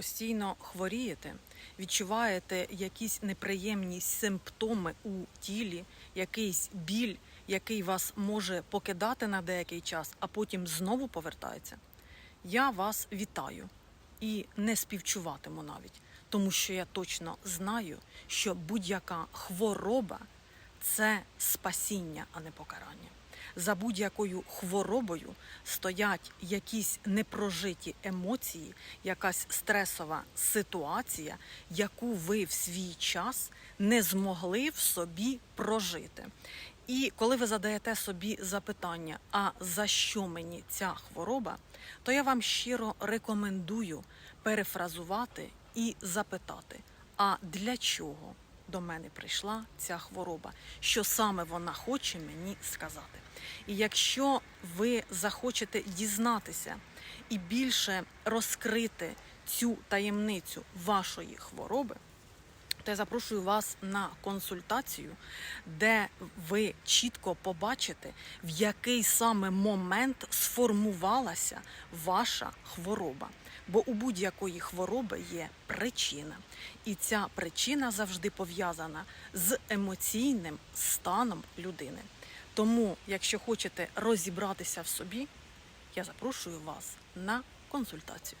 постійно хворієте, відчуваєте якісь неприємні симптоми у тілі, якийсь біль, який вас може покидати на деякий час, а потім знову повертається, я вас вітаю і не співчуватиму навіть, тому що я точно знаю, що будь-яка хвороба це спасіння, а не покарання. За будь-якою хворобою стоять якісь непрожиті емоції, якась стресова ситуація, яку ви в свій час не змогли в собі прожити. І коли ви задаєте собі запитання, а за що мені ця хвороба, то я вам щиро рекомендую перефразувати і запитати, а для чого до мене прийшла ця хвороба, що саме вона хоче мені сказати. І якщо ви захочете дізнатися і більше розкрити цю таємницю вашої хвороби, то я запрошую вас на консультацію, де ви чітко побачите, в який саме момент сформувалася ваша хвороба. Бо у будь-якої хвороби є причина, і ця причина завжди пов'язана з емоційним станом людини. Тому, якщо хочете розібратися в собі, я запрошую вас на консультацію.